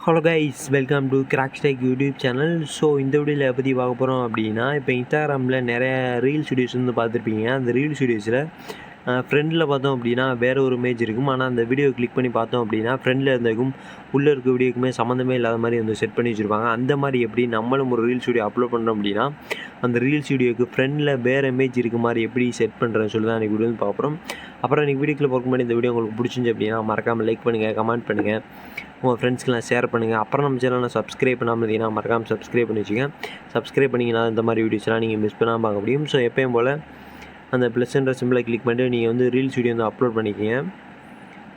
Hello guys welcome to crack YouTube channel so இந்த வீடியோவில் பற்றி பார்க்க போகிறோம் அப்படின்னா இப்போ இன்ஸ்டாகிராமில் நிறைய ரீல்ஸ் வீடியோஸ் வந்து பார்த்துருப்பீங்க. அந்த ரீல்ஸ் வீடியோஸில் ஃப்ரெண்டில் பார்த்தோம் அப்படின்னா வேறு ஒரு இமேஜ் இருக்கும். ஆனால் அந்த வீடியோ கிளிக் பண்ணி பார்த்தோம் அப்படின்னா ஃப்ரெண்டில் இருந்ததுக்கும் உள்ளே இருக்க வீடியோக்குமே சம்மந்தமே இல்லாத மாதிரி வந்து செட் பண்ணி வச்சுருப்பாங்க. அந்த மாதிரி எப்படி நம்மளும் ஒரு ரீல்ஸ் வீடியோ அப்லோட் பண்ணுறோம் அப்படின்னா அந்த ரீல்ஸ் வீடியோக்கு ஃப்ரெண்டில் வேறு இமேஜ் இருக்க மாதிரி எப்படி செட் பண்ணுறேன்னு சொல்லி தான் இன்றைக்கி வீடியோ வந்து பார்க்குறோம். அப்புறம் இன்றைக்கி வீடியோக்கில் பார்க்க பண்ணி இந்த வீடியோ உங்களுக்கு பிடிச்சிருந்து அப்படின்னா மறக்காமல் லைக் பண்ணுங்கள் கமெண்ட் பண்ணுங்கள் உங்கள் ஃப்ரெண்ட்ஸ்க்கெலாம் ஷேர் பண்ணுங்கள் அப்புறம் நம்ம சேனலில் சப்ஸ்கிரைப் பண்ணாமல் இருந்தீங்கன்னா மறக்காமல் சப்ஸ்கிரைப் பண்ணி வச்சுக்கேன் சப்ஸ்கிரைப் பண்ணிங்கன்னா இந்த மாதிரி வீடியோஸ்லாம் நீங்கள் மிஸ் பண்ணாமல் பார்க்க முடியும். ஸோ எப்பயும் போல் அந்த ப்ளஸ்ன்ற சிம்பிளை கிளிக் பண்ணிட்டு நீங்கள் வந்து ரீல்ஸ் வீடியோ வந்து அப்லோட் பண்ணிக்கிங்க.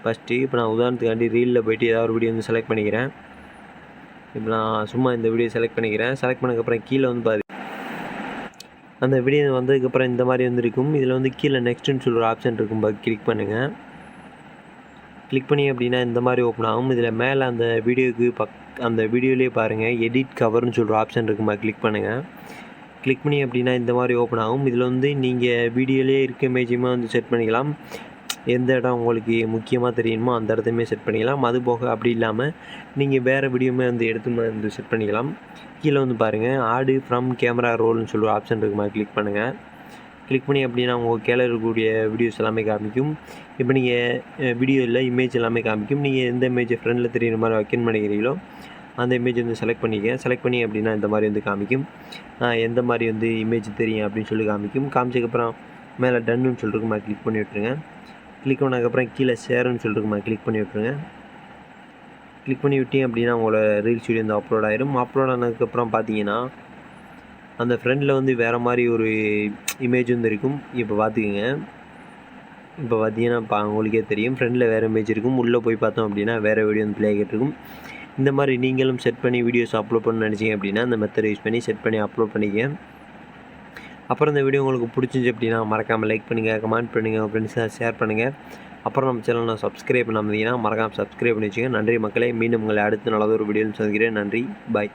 ஃபஸ்ட்டு இப்போ நான் உதாரணத்துக்காண்டி ரீலில் போயிட்டு ஏதாவது ஒரு வீடியோ வந்து செலக்ட் பண்ணிக்கிறேன். இப்போ நான் சும்மா இந்த வீடியோ செலக்ட் பண்ணிக்கிறேன். செலக்ட் பண்ணதுக்கப்புறம் கீழே வந்து பாரு அந்த வீடியோ வந்ததுக்கப்புறம் இந்த மாதிரி வந்து இருக்கும். இதில் வந்து கீழே நெக்ஸ்ட்டுன்னு சொல்கிற ஆப்ஷன் இருக்கும் கிளிக் பண்ணுங்கள் கிளிக் பண்ணி அப்படின்னா இந்த மாதிரி ஓப்பன் ஆகும். இதில் மேலே அந்த வீடியோக்கு பக் அந்த வீடியோலேயே பாருங்கள் எடிட் கவர்னு சொல்கிற ஆப்ஷன் இருக்குமா கிளிக் பண்ணுங்கள் கிளிக் பண்ணி அப்படின்னா இந்த மாதிரி ஓப்பன் ஆகும். இதில் வந்து நீங்கள் வீடியோலேயே இருக்க இமேஜுமே வந்து செட் பண்ணிக்கலாம். எந்த இடம் உங்களுக்கு முக்கியமாக தெரியணுமோ அந்த இடத்தையுமே செட் பண்ணிக்கலாம். அது போக அப்படி இல்லாமல் நீங்கள் வேறு வீடியோமே வந்து எடுத்து வந்து செட் பண்ணிக்கலாம். கீழே வந்து பாருங்கள் ஆடு ஃப்ரம் கேமரா ரோல்னு சொல்கிற ஆப்ஷன் இருக்குமா? கிளிக் பண்ணுங்கள் கிளிக் பண்ணி அப்படின்னா உங்கள் கேள இருக்கக்கூடிய வீடியோஸ் எல்லாமே காமிக்கும். இப்போ நீங்கள் வீடியோ இல்லை இமேஜ் எல்லாமே காமிக்கும். நீங்கள் எந்த இமேஜை ஃப்ரெண்டில் தெரியுற மாதிரி வைக்கணும் நினைக்கிறீங்களோ அந்த இமேஜ் வந்து செலக்ட் பண்ணிக்க. செலக்ட் பண்ணி அப்படின்னா இந்த மாதிரி வந்து காமிக்கும். எந்த மாதிரி வந்து இமேஜ் தெரியும் அப்படின்னு சொல்லி காமிக்கும். காமிச்சதுக்கப்புறம் மேலே டன்னு சொல்லிருக்குமா கிளிக் பண்ணி விட்ருங்க கிளிக் பண்ணதுக்கப்புறம் கீழே ஷேருன்னு சொல்லிருக்குமா கிளிக் பண்ணி விட்ருங்க கிளிக் பண்ணி விட்டீங்க அப்படின்னா உங்களோட ரீல்ஸ் வீடியோ வந்து அப்லோட் ஆயிரும். அப்லோட் ஆனதுக்கப்புறம் பார்த்தீங்கன்னா அந்த ஃப்ரெண்டில் வந்து வேறு மாதிரி ஒரு இமேஜ் வந்து இருக்கும். இப்போ பார்த்துக்குங்க இப்போ பார்த்தீங்கன்னா பா உங்களுக்கே தெரியும். ஃப்ரெண்டில் வேறு இமேஜ் இருக்கும். உள்ளே போய் பார்த்தோம் அப்படின்னா வேறு வீடியோ வந்து ப்ளே ஆகிட்டு இருக்கும். இந்த மாதிரி நீங்களும் செட் பண்ணி வீடியோஸ் அப்லோட் பண்ண நினச்சிங்க அப்படின்னா அந்த மெத்தட் யூஸ் பண்ணி செட் பண்ணி அப்லோட் பண்ணிக்க. அப்புறம் இந்த வீடியோ உங்களுக்கு பிடிச்சிச்சு அப்படின்னா மறக்காமல் லைக் பண்ணுங்கள் கமெண்ட் பண்ணுங்கள் உங்கள் ஃப்ரெண்ட்ஸாக ஷேர் பண்ணுங்கள் அப்புறம் நம்ம சேனலை சப்ஸ்கிரைப் பண்ணாமல் மறக்காமல் சப்ஸ்கிரைப் பண்ணி வச்சுங்க நன்றி மக்களை மீண்டும் உங்களை அடுத்த நல்லது ஒரு வீடியோவில் சந்திக்கிறேன். நன்றி பாய்